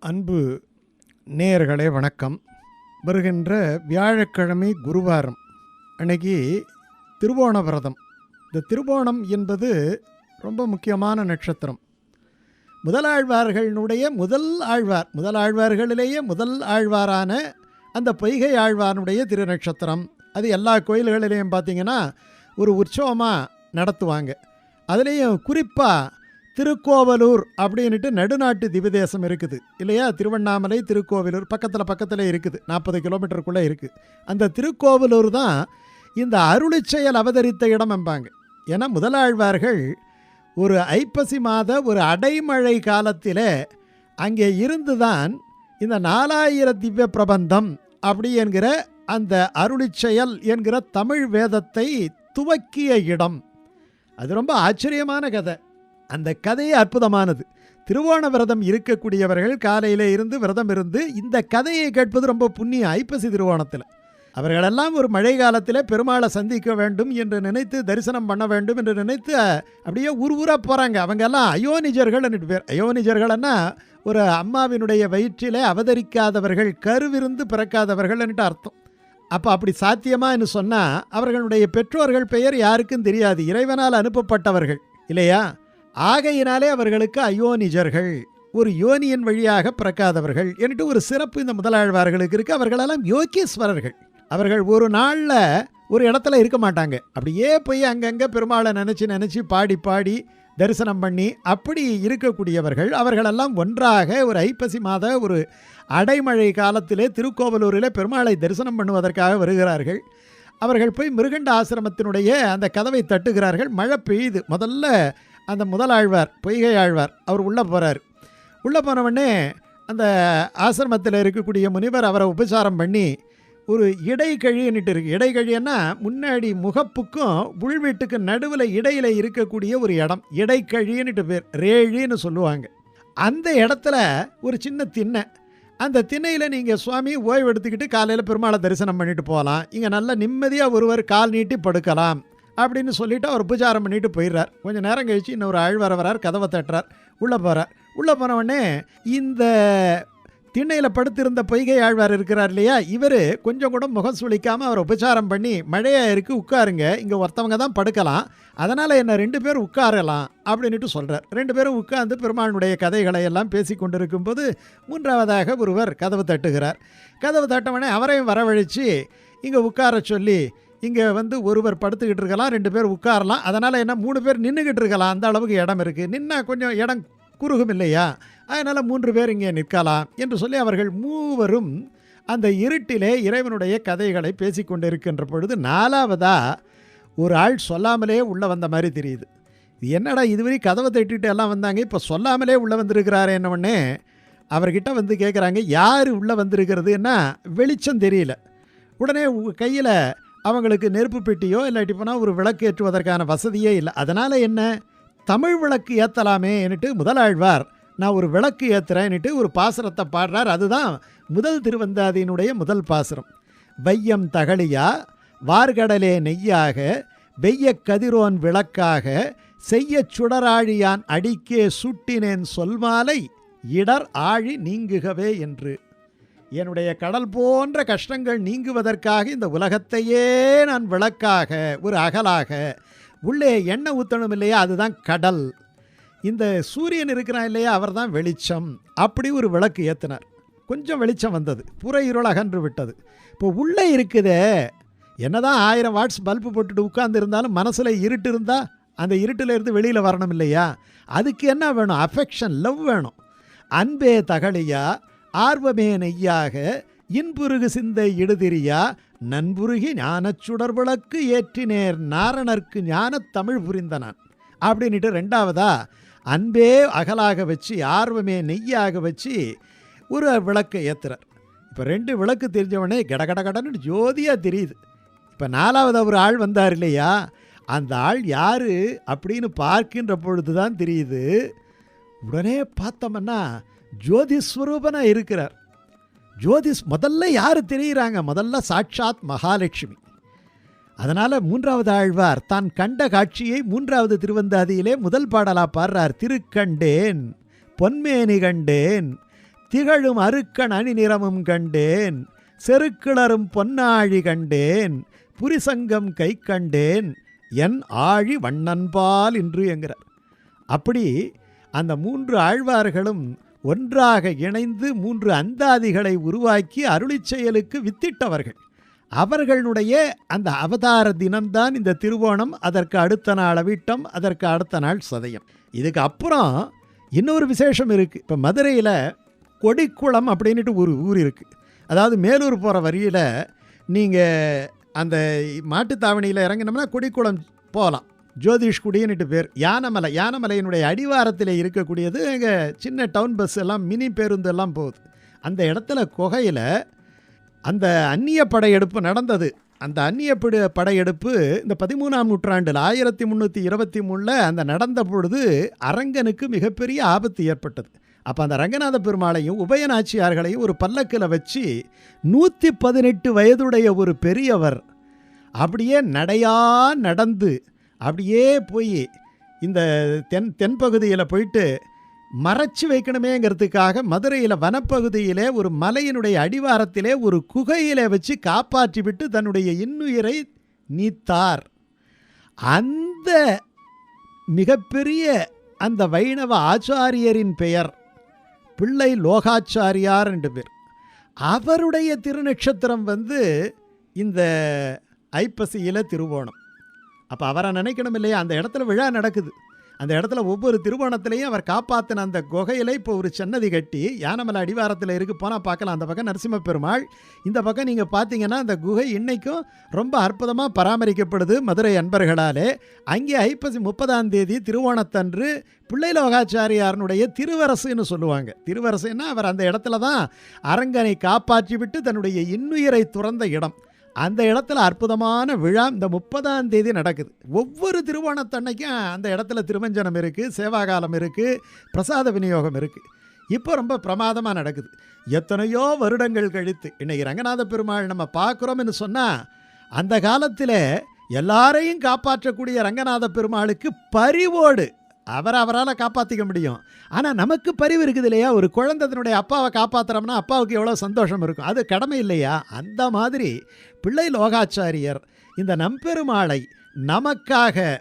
அன்பு நேயர்களே வணக்கம். வருகின்ற வியாழக்கிழமை குருவாரம். அன்னைக்கு திருவோண விரதம். இந்த திருவோணம் என்பது ரொம்ப முக்கியமான நட்சத்திரம். முதலாழ்வார்களினுடைய முதல் ஆழ்வார் முதல் ஆழ்வார்களிலேயே முதல் ஆழ்வாரான அந்த பொய்கை ஆழ்வானுடைய திருநட்சத்திரம். அது எல்லா கோயில்களிலையும் பார்த்தீங்கன்னா ஒரு உற்சவமாக நடத்துவாங்க. அதுலேயும் குறிப்பாக திருக்கோவலூர் அப்படின்ட்டு நடுநாட்டு திவிதேசம் இருக்குது. இல்லையா? திருவண்ணாமலை திருக்கோவிலூர் பக்கத்தில் பக்கத்தில் இருக்குது. நாற்பது கிலோமீட்டருக்குள்ளே இருக்குது அந்த திருக்கோவலூர் தான் இந்த அருளிச்செயல் அவதரித்த இடம் என்பாங்க ஏன்னா முதலாழ்வார்கள் ஒரு ஐப்பசி மாத ஒரு அடைமழை காலத்தில் அங்கே இருந்து தான் இந்த நாலாயிர திவ்ய பிரபந்தம் அப்படி என்கிற அந்த அருளிச்செயல் என்கிற தமிழ் வேதத்தை துவக்கிய இடம். அது ரொம்ப ஆச்சரியமான கதை. அந்த கதையே அற்புதமானது. திருவோண விரதம் இருக்கக்கூடியவர்கள் காலையில் இருந்து விரதம் இருந்து இந்த கதையை கேட்பது ரொம்ப புண்ணியம் ஐப்பசி திருவோணத்தில். அவர்களெல்லாம் ஒரு மழை காலத்தில் பெருமாளை சந்திக்க வேண்டும் என்று நினைத்து தரிசனம் பண்ண வேண்டும் என்று நினைத்து அப்படியே ஊர் ஊராக போகிறாங்க அவங்கெல்லாம் அயோனிஜர்கள் பேர். அயோனிஜர்கள்னா ஒரு அம்மாவினுடைய வயிற்றிலே அவதரிக்காதவர்கள் கருவிருந்து பிறக்காதவர்கள்ன்ட்டு அர்த்தம். அப்போ அப்படி சாத்தியமான்னு சொன்னால் அவர்களுடைய பெற்றோர்கள் பெயர் யாருக்கும் தெரியாது. இறைவனால் அனுப்பப்பட்டவர்கள். இல்லையா? ஆகையினாலே அவர்களுக்கு அயோனிஜர்கள் ஒரு யோனியின் வழியாக பிறக்காதவர்கள் என்று ஒரு சிறப்பு இந்த முதலாழ்வார்களுக்கு இருக்குது அவர்களெல்லாம் யோகேஸ்வரர்கள். அவர்கள் ஒரு நாளில் ஒரு இடத்துல இருக்க மாட்டாங்க. அப்படியே போய் அங்கங்கே பெருமாளை நினச்சி நினச்சி பாடி பாடி தரிசனம் பண்ணி அப்படி இருக்கக்கூடியவர்கள். அவர்களெல்லாம் ஒன்றாக ஒரு ஐப்பசி மாத ஒரு அடைமழை காலத்திலே திருக்கோவலூரில் பெருமாளை தரிசனம் பண்ணுவதற்காக வருகிறார்கள். அவர்கள் போய் மிருகண்ட ஆசிரமத்தினுடைய அந்த கதவை தட்டுகிறார்கள். மழை பெய்யுது. முதல்ல அந்த முதல் ஆழ்வார் பொய்கை ஆழ்வார் அவர் உள்ளே போகிறார் உள்ளே போனவுடனே அந்த ஆசிரமத்தில் இருக்கக்கூடிய முனிவர் அவரை உபசாரம் பண்ணி ஒரு இடைக்கழின்னுட்டு இருக்கு. இடைக்கழின்னா முன்னாடி முகப்புக்கும் உள்வீட்டுக்கு நடுவில் இடையில் இருக்கக்கூடிய ஒரு இடம். இடைக்கழின்னுட்டு பேர் ரேழின்னு சொல்லுவாங்க. அந்த இடத்துல ஒரு சின்ன திண்ணை. அந்த திண்ணையில் நீங்கள் சுவாமி ஓய்வு எடுத்துக்கிட்டு காலையில் பெருமாளை தரிசனம் பண்ணிட்டு போகலாம். இங்கே நல்ல நிம்மதியாக ஒருவர் கால் நீட்டி படுக்கலாம். அப்படின்னு சொல்லிட்டு அவர் உபச்சாரம் பண்ணிட்டு போயிடுறார். கொஞ்சம் நேரம் கழிச்சு இன்னொரு ஆழ்வார வரார் கதவை தட்டுறார். உள்ளே போகிறார் உள்ளே போனவுடனே இந்த திண்ணையில் படுத்திருந்த பொய்கை ஆழ்வார் இருக்கிறார் இல்லையா? இவர் கொஞ்சம் கூட முகம் சுளிக்காமல் அவர் உபச்சாரம் பண்ணி மழையாக இருக்குது உட்காருங்க. இங்கே ஒருத்தவங்க தான் படுக்கலாம். அதனால் என்ன ரெண்டு பேர் உட்காரலாம். அப்படின்ட்டு சொல்கிறார் ரெண்டு பேரும் உட்கார்ந்து பெருமாளுடைய கதைகளை எல்லாம் பேசி கொண்டிருக்கும்போது மூன்றாவதாக ஒருவர் கதவு தட்டுகிறார். கதவு தட்டவனே அவரையும் வரவழைச்சு இங்கே உட்கார சொல்லி இங்கே வந்து ஒருவர் படுத்துக்கிட்டு இருக்கலாம் ரெண்டு பேர் உட்காரலாம். அதனால் என்ன மூணு பேர் நின்றுக்கிட்டு இருக்கலாம். அந்த அளவுக்கு இடம் இருக்குது நின்னா கொஞ்சம் இடம் குறுகும் இல்லையா? அதனால் மூன்று பேர் இங்கே நிற்கலாம் என்று சொல்லி அவர்கள் மூவரும் அந்த இருட்டிலே இறைவனுடைய கதைகளை பேசி கொண்டிருக்கின்ற பொழுது நாலாவதாக ஒரு ஆள் சொல்லாமலே உள்ளே வந்த மாதிரி தெரியுது. இது என்னடா இதுவரை கதவை தட்டிட்டு எல்லாம் வந்தாங்க? இப்போ சொல்லாமலே உள்ளே வந்திருக்கிறாரு என்னவொன்னே அவர்கிட்ட வந்து கேட்குறாங்க யார் உள்ளே வந்திருக்கிறதுன்னா வெளிச்சம் தெரியல. உடனே கையில் அவங்களுக்கு நெருப்பு பெட்டியோ இல்லாட்டி போனால் ஒரு விளக்கு ஏற்றுவதற்கான வசதியே இல்லை. அதனால் என்ன? தமிழ் விளக்கு ஏற்றலாமேன்னுட்டு முதலாழ்வார் நான் ஒரு விளக்கு ஏற்றுறேன்னுட்டு ஒரு பாசுரத்தை பாடுறார். அதுதான் முதல் திருவந்தாதியினுடைய முதல் பாசுரம். வையம் தகழியா வார்கடலே நெய்யாக வெய்ய கதிரோன் விளக்காக செய்ய சுடராழியான் அடிக்கே சுட்டினேன் சொல்மாலை இடர் ஆழி நீங்குகவே என்று. என்னுடைய கடல் போன்ற கஷ்டங்கள் நீங்குவதற்காக இந்த உலகத்தையே நான் விளக்காக ஒரு அகலாக. உள்ளே எண்ணெய் ஊற்றணும் இல்லையா? அதுதான் கடல். இந்த சூரியன் இருக்கிறான் இல்லையா? அவர் தான் வெளிச்சம். அப்படி ஒரு விளக்கு ஏற்றினார் கொஞ்சம் வெளிச்சம் வந்தது. புற இருள் அகன்று விட்டது. இப்போ உள்ளே இருக்குதே. என்னதான் ஆயிரம் வாட்ஸ் பல்பு போட்டுட்டு உட்கார்ந்து இருந்தாலும் மனசில் இருட்டு இருந்தால் அந்த இருட்டில் இருந்து வெளியில் வரணும் இல்லையா? அதுக்கு என்ன வேணும்? அஃபெக்ஷன் லவ் வேணும். அன்பே தகழியா ஆர்வமே நெய்யாக இன்புருகு சிந்தை இடுதிரியா நண்புருகி ஞானச் சுடர் விளக்கு ஏற்றினேர் நாரணர்க்கு ஞானத் தமிழ் புரிந்தனான். அப்படின்ட்டு ரெண்டாவதா அன்பே அகலாக வச்சு ஆர்வமே நெய்யாக வச்சு ஒரு விளக்கை ஏற்றுறார் இப்போ ரெண்டு விளக்கு தெரிஞ்சவனே கடகட கடன்னு ஜோதியாக தெரியுது. இப்போ நாலாவது ஒரு ஆள் வந்தார் இல்லையா? அந்த ஆள் யார் அப்படின்னு பார்க்கின்ற பொழுது தான் தெரியுது. உடனே பார்த்தோம்னா ஜோதிஸ்வரூபனாக இருக்கிறார். ஜோதிஸ் முதல்ல யார் தெரிகிறாங்க முதல்ல சாட்சாத் மகாலட்சுமி. அதனால் மூன்றாவது ஆழ்வார் தான் கண்ட காட்சியை மூன்றாவது திருவந்தாதியிலே முதல் பாடலாக பாடுறார். திருக்கண்டேன் பொன்மேனி கண்டேன் திகழும் அருக்கன் அணி நிறமும் கண்டேன் செருக்கிளரும் பொன்னாழி கண்டேன் புரிசங்கம் கை கண்டேன் என் ஆழி வண்ணன்பால் என்று என்கிறார். அப்படி அந்த மூன்று ஆழ்வார்களும் ஒன்றாக இணைந்து மூன்று அந்தாதிகளை உருவாக்கி அருளிச் செயலுக்கு வித்திட்டவர்கள். அவர்களுடைய அந்த அவதார தினம்தான் இந்த திருவோணம் அதற்கு அடுத்த நாள் அவிட்டம் அதற்கு அடுத்த நாள் சதயம். இதுக்கு அப்புறம் இன்னொரு விசேஷம் இருக்குது இப்போ மதுரையில் கொடிக்குளம் அப்படின்ட்டு ஒரு ஊர் இருக்குது அதாவது மேலூர் போகிற வரியில் நீங்கள் அந்த மாட்டுத்தாவணியில் இறங்கினோம்னா கொடிக்குளம் போகலாம் ஜோதிஷ்குடின்னுட்டு பேர். யானமலை யானமலையினுடைய அடிவாரத்தில் இருக்கக்கூடியது எங்கள் சின்ன டவுன் பஸ் எல்லாம் மினி பேருந்து எல்லாம் போகுது. அந்த இடத்துல குகையில் அந்த அந்நிய படையெடுப்பு நடந்தது. அந்த அந்நிய பட- படையெடுப்பு இந்த பதிமூணாம் நூற்றாண்டில் ஆயிரத்தி முந்நூற்றி இருபத்தி மூணில் அந்த நடந்த பொழுது அரங்கனுக்கு மிகப்பெரிய ஆபத்து ஏற்பட்டது. அப்போ அந்த ரங்கநாத பெருமாளையும் உபயநாச்சியார்களையும் ஒரு பல்லக்கில் வச்சு நூற்றி பதினெட்டு வயதுடைய ஒரு பெரியவர் அப்படியே நடையாக நடந்து அப்படியே போய் இந்த தென் தென்பகுதியில் போயிட்டு மறைச்சு வைக்கணுமேங்கிறதுக்காக மதுரையில் வனப்பகுதியிலே ஒரு மலையினுடைய அடிவாரத்திலே ஒரு குகையிலே வச்சு காப்பாற்றி விட்டு தன்னுடைய இன்னுயிரை நீத்தார். அந்த மிகப்பெரிய அந்த வைணவ ஆச்சாரியரின் பெயர் பிள்ளை லோகாச்சாரியார் என்று பேர். அவருடைய திருநட்சத்திரம் வந்து இந்த ஐப்பசியில் திருவோணம். அப்போ அவரை நினைக்கணும் இல்லையா? அந்த இடத்துல விழா நடக்குது. அந்த இடத்துல ஒவ்வொரு திருவோணத்திலையும் அவர் காப்பாற்றின அந்த குகையில இப்போ ஒரு சன்னதி கட்டி யானமலை அடிவாரத்தில் இருக்கு போனால் பார்க்கலாம். அந்த பக்கம் நரசிம்ம பெருமாள் இந்த பக்கம் நீங்கள் பார்த்தீங்கன்னா அந்த குகை இன்றைக்கும் ரொம்ப அற்புதமாக பராமரிக்கப்படுது மதுரை அன்பர்களாலே. அங்கே ஐப்பசி முப்பதாம் தேதி திருவோணத்தன்று பிள்ளை லோகாச்சாரியாரனுடைய திருவரசுன்னு சொல்லுவாங்க. திருவரசுன்னா அவர் அந்த இடத்துல தான் அரங்கனை காப்பாற்றி விட்டு தன்னுடைய இன்னுயிரை துறந்த இடம். அந்த இடத்துல அற்புதமான விழா இந்த முப்பதாம் தேதி நடக்குது. ஒவ்வொரு திருவோணத்தன்னைக்கும் அந்த இடத்துல திருமஞ்சனம் இருக்குது சேவாகாலம் இருக்குது பிரசாத விநியோகம் இருக்குது இப்போ ரொம்ப பிரமாதமாக நடக்குது. எத்தனையோ வருடங்கள் கழித்து இன்றைக்கி ரங்கநாத பெருமாள் நம்ம பார்க்குறோம்னு சொன்னால் அந்த காலத்தில் எல்லாரையும் காப்பாற்றக்கூடிய ரங்கநாத பெருமாளுக்கு பரிவோடு அவரை அவரால் காப்பாற்றிக்க முடியும். ஆனால் நமக்கு பரிவு இருக்குது இல்லையா? ஒரு குழந்தை தன்னுடைய அப்பாவை காப்பாற்றுறோம்னா அப்பாவுக்கு எவ்வளோ சந்தோஷம் இருக்கும். அது கடமை இல்லையா? அந்த மாதிரி பிள்ளை லோகாச்சாரியர் இந்த நம்பெருமாளை நமக்காக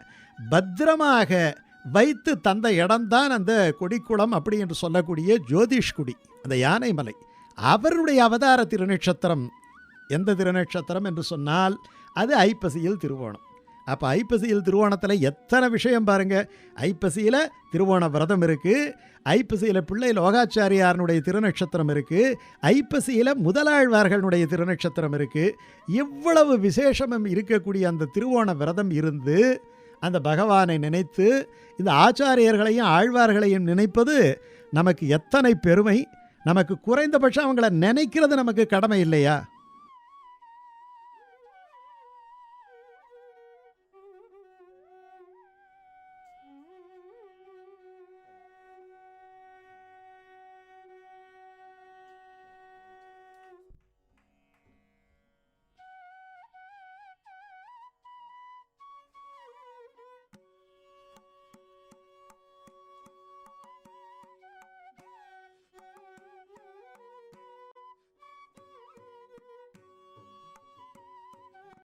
பத்திரமாக வைத்து தந்த இடம்தான் அந்த கொடிக்குளம் அப்படி என்று சொல்லக்கூடிய ஜோதிஷ்குடி அந்த யானைமலை. அவருடைய அவதார திருநட்சத்திரம் எந்த திருநட்சத்திரம் என்று சொன்னால் அது ஐப்பசியில் திருவோணம். அப்போ ஐப்பசியில் திருவோணத்தில் எத்தனை விஷயம் பாருங்க. ஐப்பசியில் திருவோண விரதம் இருக்குது ஐப்பசியில் பிள்ளை லோகாச்சாரியாரனுடைய திருநட்சத்திரம் இருக்குது ஐப்பசியில் முதலாழ்வார்களுடைய திருநட்சத்திரம் இருக்குது இவ்வளவு விசேஷமும் இருக்கக்கூடிய அந்த திருவோண விரதம் இருந்து அந்த பகவானை நினைத்து இந்த ஆச்சாரியர்களையும் ஆழ்வார்களையும் நினைப்பது நமக்கு எத்தனை பெருமை. நமக்கு குறைந்தபட்சம் அவங்கள நினைக்கிறது நமக்கு கடமை இல்லையா?